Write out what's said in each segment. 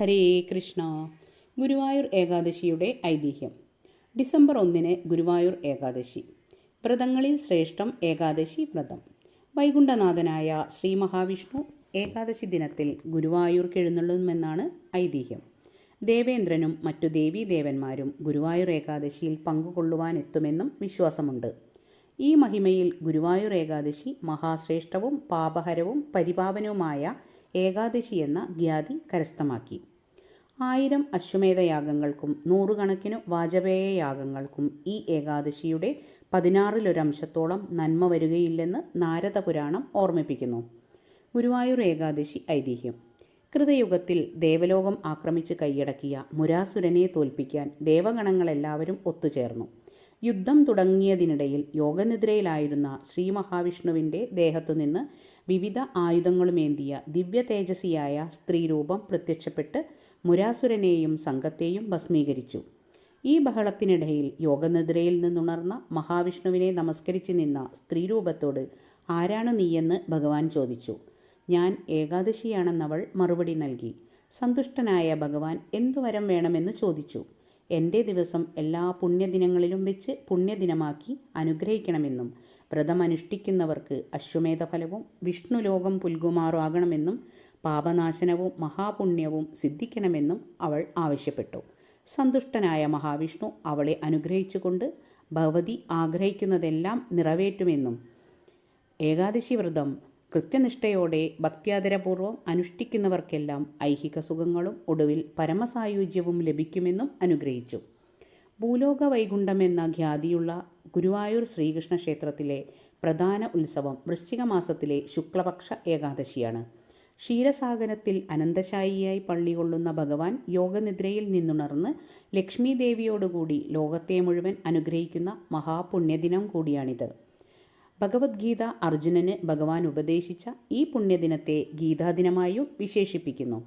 ഹരേ കൃഷ്ണ. ഗുരുവായൂർ ഏകാദശിയുടെ ഐതിഹ്യം. ഡിസംബർ ഒന്നിന് ഗുരുവായൂർ ഏകാദശി. വ്രതങ്ങളിൽ ശ്രേഷ്ഠം ഏകാദശി വ്രതം. വൈകുണ്ഠനാഥനായ ശ്രീ മഹാവിഷ്ണു ഏകാദശി ദിനത്തിൽ ഗുരുവായൂർ എഴുന്നള്ളുമെന്നാണ് ഐതിഹ്യം. ദേവേന്ദ്രനും മറ്റു ദേവീദേവന്മാരും ഗുരുവായൂർ ഏകാദശിയിൽ പങ്കുകൊള്ളുവാനെത്തുമെന്നും വിശ്വാസമുണ്ട്. ഈ മഹിമയിൽ ഗുരുവായൂർ ഏകാദശി മഹാശ്രേഷ്ഠവും പാപഹരവും പരിപാവനവുമായ ഏകാദശി എന്ന ഖ്യാതി കരസ്ഥമാക്കി. ആയിരം അശ്വമേധയാഗങ്ങൾക്കും നൂറുകണക്കിനു വാജപേയ യാഗങ്ങൾക്കും ഈ ഏകാദശിയുടെ പതിനാറിലൊരംശത്തോളം നന്മ വരികയില്ലെന്ന് നാരദ പുരാണം ഓർമ്മിപ്പിക്കുന്നു. ഗുരുവായൂർ ഏകാദശി ഐതിഹ്യം. കൃതയുഗത്തിൽ ദേവലോകം ആക്രമിച്ച് കൈയടക്കിയ മുരാസുരനെ തോൽപ്പിക്കാൻ ദേവഗണങ്ങളെല്ലാവരും ഒത്തുചേർന്നു. യുദ്ധം തുടങ്ങിയതിനിടയിൽ യോഗനിദ്രയിലായിരുന്ന ശ്രീ മഹാവിഷ്ണുവിന്റെ ദേഹത്തുനിന്ന് വിവിധ ആയുധങ്ങളുമേന്തിയ ദിവ്യ തേജസ്സിയായ സ്ത്രീരൂപം പ്രത്യക്ഷപ്പെട്ട് മുരാസുരനെയും സംഘത്തെയും ഭസ്മീകരിച്ചു. ഈ ബഹളത്തിനിടയിൽ യോഗനിദ്രയിൽ നിന്നുണർന്ന മഹാവിഷ്ണുവിനെ നമസ്കരിച്ചു നിന്ന സ്ത്രീരൂപത്തോട് ആരാണ് നീയെന്ന് ഭഗവാൻ ചോദിച്ചു. ഞാൻ ഏകാദശിയാണെന്നവൾ മറുപടി നൽകി. സന്തുഷ്ടനായ ഭഗവാൻ എന്തുവരം വേണമെന്ന് ചോദിച്ചു. എന്റെ ദിവസം എല്ലാ പുണ്യദിനങ്ങളിലും വെച്ച് പുണ്യദിനമാക്കി അനുഗ്രഹിക്കണമെന്നും വ്രതമനുഷ്ഠിക്കുന്നവർക്ക് അശ്വമേധഫലവും വിഷ്ണുലോകം പുൽകുമാറാകണമെന്നും പാപനാശനവും മഹാപുണ്യവും സിദ്ധിക്കണമെന്നും അവൾ ആവശ്യപ്പെട്ടു. സന്തുഷ്ടനായ മഹാവിഷ്ണു അവളെ അനുഗ്രഹിച്ചുകൊണ്ട് ഭഗവതി ആഗ്രഹിക്കുന്നതെല്ലാം നിറവേറ്റുമെന്നും ഏകാദശി വ്രതം കൃത്യനിഷ്ഠയോടെ ഭക്ത്യാദരപൂർവം അനുഷ്ഠിക്കുന്നവർക്കെല്ലാം ഐഹിക സുഖങ്ങളും ഒടുവിൽ പരമസായുജ്യവും ലഭിക്കുമെന്നും അനുഗ്രഹിച്ചു. ഭൂലോക വൈകുണ്ഠം എന്ന ഖ്യാതിയുള്ള ഗുരുവായൂർ ശ്രീകൃഷ്ണ ക്ഷേത്രത്തിലെ പ്രധാന ഉത്സവം വൃശ്ചിക മാസത്തിലെ ശുക്ലപക്ഷ ഏകാദശിയാണ്. ക്ഷീരസാഗരത്തിൽ അനന്തശായിയായി പള്ളികൊള്ളുന്ന ഭഗവാൻ യോഗനിദ്രയിൽ നിന്നുണർന്ന് ലക്ഷ്മി ദേവിയോടുകൂടി ലോകത്തെ മുഴുവൻ അനുഗ്രഹിക്കുന്ന മഹാപുണ്യദിനം കൂടിയാണിത്. ഭഗവത്ഗീത അർജുനന് ഭഗവാൻ ഉപദേശിച്ച ഈ പുണ്യദിനത്തെ ഗീതാദിനമായും വിശേഷിപ്പിക്കുന്നു.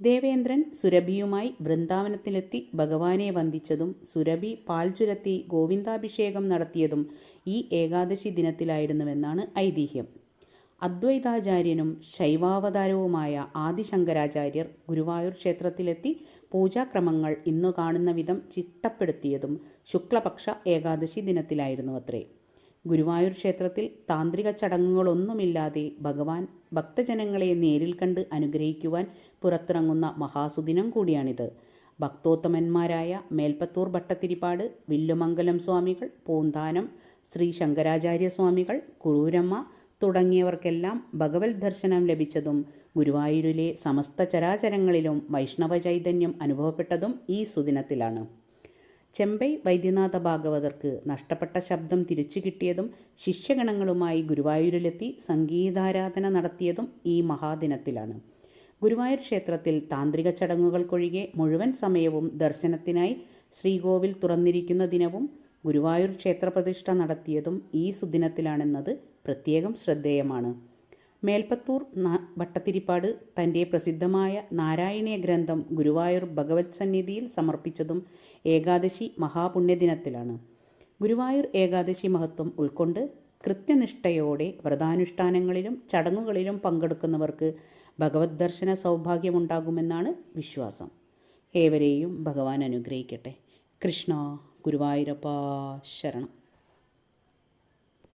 ദേവേന്ദ്രൻ സുരഭിയുമായി വൃന്ദാവനത്തിലെത്തി ഭഗവാനെ വന്ദിച്ചതും സുരഭി പാൽ ചുരത്തി ഗോവിന്ദാഭിഷേകം നടത്തിയതും ഈ ഏകാദശി ദിനത്തിലായിരുന്നുവെന്നാണ് ഐതിഹ്യം. അദ്വൈതാചാര്യനും ശൈവാവതാരവുമായ ആദിശങ്കരാചാര്യർ ഗുരുവായൂർ ക്ഷേത്രത്തിലെത്തി പൂജാക്രമങ്ങൾ ഇന്നു കാണുന്ന വിധം ചിട്ടപ്പെടുത്തിയതും ശുക്ലപക്ഷ ഏകാദശി ദിനത്തിലായിരുന്നു അത്രേ ഗുരുവായൂർ ക്ഷേത്രത്തിൽ താന്ത്രിക ചടങ്ങുകളൊന്നുമില്ലാതെ ഭഗവാൻ ഭക്തജനങ്ങളെ നേരിൽ കണ്ട് അനുഗ്രഹിക്കുവാൻ പുറത്തിറങ്ങുന്ന മഹാസുദിനം കൂടിയാണിത്. ഭക്തോത്തമന്മാരായ മേൽപ്പത്തൂർ ഭട്ടത്തിരിപ്പാട് വില്ലുമംഗലം സ്വാമികൾ പൂന്താനം ശ്രീ ശങ്കരാചാര്യ സ്വാമികൾ കുറൂരമ്മ തുടങ്ങിയവർക്കെല്ലാം ഭഗവത് ദർശനം ലഭിച്ചതും ഗുരുവായൂരിലെ സമസ്ത ചരാചരങ്ങളിലും വൈഷ്ണവ ചൈതന്യം അനുഭവപ്പെട്ടതും ഈ സുദിനത്തിലാണ്. ചെമ്പൈ വൈദ്യനാഥ ഭാഗവതർക്ക് നഷ്ടപ്പെട്ട ശബ്ദം തിരിച്ചു കിട്ടിയതും ശിഷ്യഗണങ്ങളുമായി ഗുരുവായൂരിലെത്തി സംഗീതാരാധന നടത്തിയതും ഈ മഹാദിനത്തിലാണ്. ഗുരുവായൂർ ക്ഷേത്രത്തിൽ താന്ത്രിക ചടങ്ങുകൾക്കൊഴികെ മുഴുവൻ സമയവും ദർശനത്തിനായി ശ്രീകോവിൽ തുറന്നിരിക്കുന്ന ദിനവും ഗുരുവായൂർ ക്ഷേത്രപ്രതിഷ്ഠ നടത്തിയതും ഈ സുദിനത്തിലാണെന്നത് പ്രത്യേകം ശ്രദ്ധേയമാണ്. മേൽപ്പത്തൂർ ഭട്ടത്തിരിപ്പാട് തന്റെ പ്രസിദ്ധമായ നാരായണീയ ഗ്രന്ഥം ഗുരുവായൂർ ഭഗവത് സന്നിധിയിൽ സമർപ്പിച്ചതും ഏകാദശി മഹാപുണ്യദിനത്തിലാണ്. ഗുരുവായൂർ ഏകാദശി മഹത്വം ഉൾക്കൊണ്ട് കൃത്യനിഷ്ഠയോടെ വ്രതാനുഷ്ഠാനങ്ങളിലും ചടങ്ങുകളിലും പങ്കെടുക്കുന്നവർക്ക് ഭഗവത് ദർശന സൗഭാഗ്യമുണ്ടാകുമെന്നാണ് വിശ്വാസം. ഏവരെയും ഭഗവാൻ അനുഗ്രഹിക്കട്ടെ. കൃഷ്ണ ഗുരുവായൂരപ്പ ശരണം.